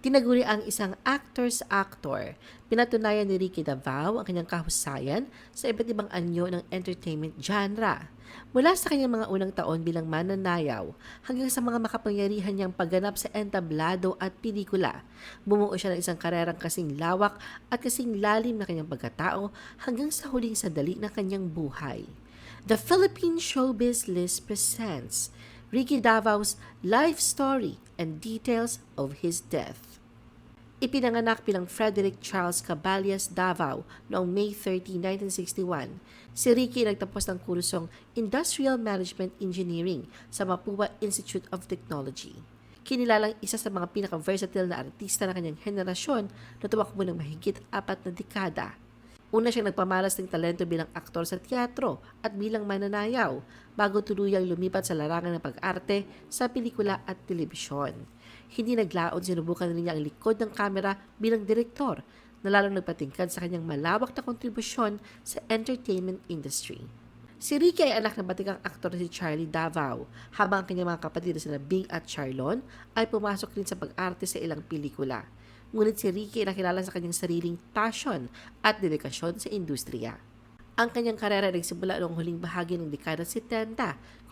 Tinaguri ang isang actor's actor. Pinatunayan ni Ricky Davao ang kanyang kahusayan sa iba't ibang anyo ng entertainment genre. Mula sa kanyang mga unang taon bilang mananayaw hanggang sa mga makapangyarihan niyang pagganap sa entablado at pelikula. Bumuo siya ng isang karerang kasing lawak at kasing lalim na kanyang pagkatao hanggang sa huling sandali ng kanyang buhay. The Philippine Showbiz List presents Ricky Davao's life story and details of his death. Ipinanganak bilang Frederick Charles Caballas Davao noong May 30, 1961. Si Ricky nagtapos ng kursong Industrial Management Engineering sa Mapua Institute of Technology. Kinilalang isa sa mga pinaka-versatile na artista ng kanyang henerasyon na tumakbo ng mahigit apat na dekada. Una siyang nagpamalas ng talento bilang aktor sa teatro at bilang mananayaw bago tuluyang lumipat sa larangan ng pag-arte sa pelikula at telebisyon. Hindi naglaon sinubukan rin niya ang likod ng kamera bilang direktor na lalong nagpatingkad sa kanyang malawak na kontribusyon sa entertainment industry. Si Ricky ay anak ng batikang aktor na si Charlie Davao, habang ang kanyang mga kapatid na sina Bing at Charlon ay pumasok rin sa pag-arte sa ilang pelikula. Ngunit si Ricky ay nakilala sa kanyang sariling passion at dedikasyon sa industriya. Ang kanyang karera nagsimula noong huling bahagi ng dekada 70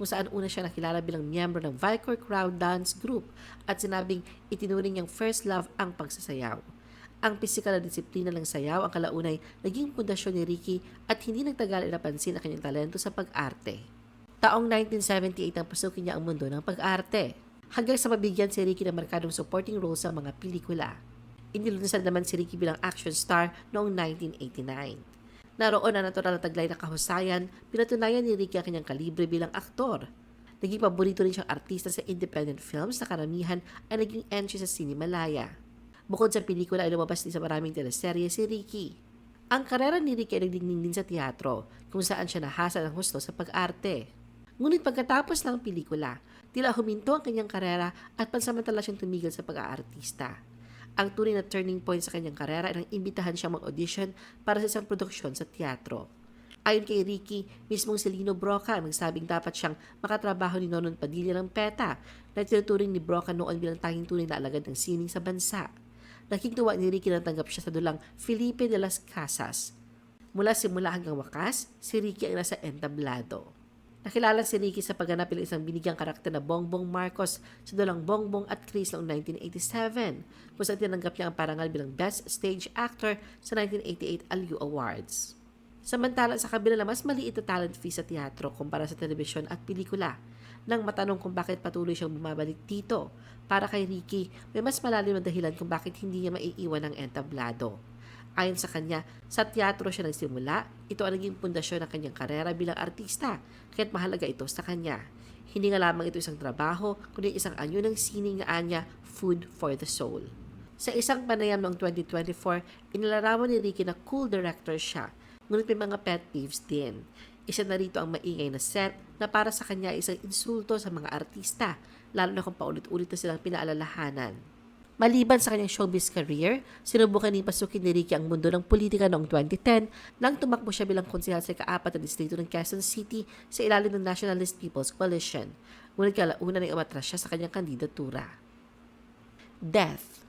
kung saan una siya nakilala bilang miyembro ng Vicor Crowd Dance Group at sinabing itinuring niyang first love ang pagsasayaw. Ang pisikal na disiplina ng sayaw ang kalaunay naging pundasyon ni Ricky at hindi nagtagal napansin ang kanyang talento sa pag-arte. Taong 1978 ang pasukin niya ang mundo ng pag-arte. Hanggang sa mabigyan si Ricky ng markadong supporting role sa mga pelikula. Inilunsad naman si Ricky bilang action star noong 1989. Naroon ang natural na taglay na kahusayan, pinatunayan ni Ricky ang kanyang kalibre bilang aktor. Naging paborito rin siyang artista sa independent films na karamihan ay naging entry sa Cinemalaya. Bukod sa pelikula ay lumabas din sa maraming teleserye si Ricky. Ang karera ni Ricky ay nagdingning din sa teatro, kung saan siya nahasa ng husto sa pag-arte. Ngunit pagkatapos ng pelikula, tila huminto ang kanyang karera at pansamantala siyang tumigil sa pag-aartista. Ang tunay na turning point sa kanyang karera ay nang imbitahan siyang mag-audition para sa isang produksyon sa teatro. Ayon kay Ricky, mismong si Lino Broca ang nagsabing dapat siyang makatrabaho ni Nonon Padilla ng PETA na tinuturing ni Broca noon bilang tanging tunay na alagad ng sining sa bansa. Nakikituwa ni Ricky na tanggap siya sa dulang Felipe de las Casas. Mula simula hanggang wakas, si Ricky ang nasa entablado. Nakilala si Ricky sa pagganap bilang isang binigyang karakter na Bongbong Marcos sa dulang Bongbong at Chris noong 1987, kung saan tinanggap niya ang parangal bilang Best Stage Actor sa 1988 Aliu Awards. Samantala sa kabila na mas maliit na talent fee sa teatro kumpara sa telebisyon at pelikula, nang matanong kung bakit patuloy siyang bumabalik dito, para kay Ricky, may mas malalim na dahilan kung bakit hindi niya maiiwan ang entablado. Ayon sa kanya, sa teatro siya nagsimula, ito ang naging pundasyon ng kanyang karera bilang artista, kaya't mahalaga ito sa kanya. Hindi nga lamang ito isang trabaho, kundi isang anyo ng sining na anya, food for the soul. Sa isang panayam noong 2024, inilarawan ni Ricky na cool director siya, ngunit may mga pet peeves din. Isa na rito ang maingay na set na para sa kanya isang insulto sa mga artista, lalo na kung paulit-ulit na silang pinaalalahanan. Maliban sa kanyang showbiz career, sinubukan ni pasukin ni Ricky ang mundo ng politika noong 2010 nang tumakbo siya bilang konsehal sa ikaapat na distrito ng Quezon City sa ilalim ng Nationalist People's Coalition. Ngunit kalaunan ay umatras siya sa kanyang kandidatura. Death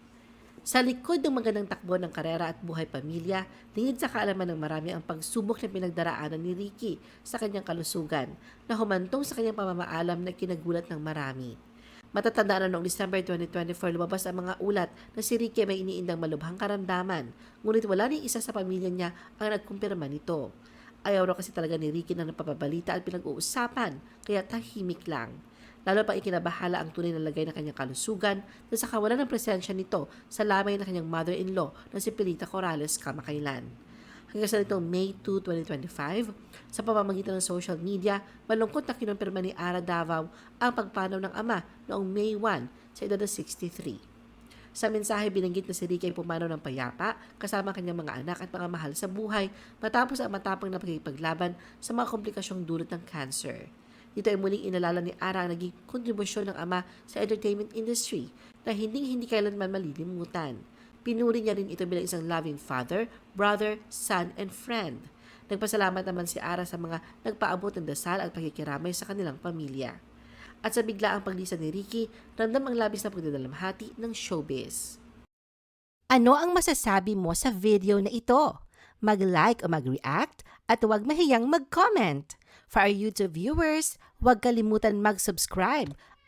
Sa likod ng magandang takbo ng karera at buhay pamilya, lingid sa kaalaman ng marami ang pagsubok na pinagdaraanan ni Ricky sa kanyang kalusugan na humantong sa kanyang pamamaalam na kinagulat ng marami. Matatandaan na noong December 2024 lumabas ang mga ulat na si Ricky may iniindang malubhang karamdaman, ngunit wala ni isa sa pamilya niya ang nagkumpirma nito. Ayaw raw kasi talaga ni Ricky na napapabalita at pinag-uusapan, kaya tahimik lang. Lalo pa ikinabahala ang tunay na lagay ng kanyang kalusugan na sa kawalan ng presensya nito sa lamay ng kanyang mother-in-law na si Pelita Corrales kamakailan hanggang sa nitong May 2, 2025. Sa pamamagitan ng social media, malungkot na kinumpirma ni Ara Davao ang pagpanaw ng ama noong May 1 sa edad na 63. Sa mensahe, binanggit na si Ricky ay pumanaw ng payapa kasama ang kanyang mga anak at mga mahal sa buhay matapos ang matapang na pagkipaglaban sa mga komplikasyong dulot ng cancer. Dito ay muling inalala ni Ara ang naging kontribusyon ng ama sa entertainment industry na hindi hindi kailanman malilimutan. Pinuri niya rin ito bilang isang loving father, brother, son, and friend. Nagpasalamat naman si Ara sa mga nagpaabot ng dasal at pagkikiramay sa kanilang pamilya. At sa biglaang paglisan ni Ricky, ramdam ang labis na pagdadalamhati ng showbiz. Ano ang masasabi mo sa video na ito? Mag-like o mag-react at huwag mahiyang mag-comment. For our YouTube viewers, huwag kalimutan mag-subscribe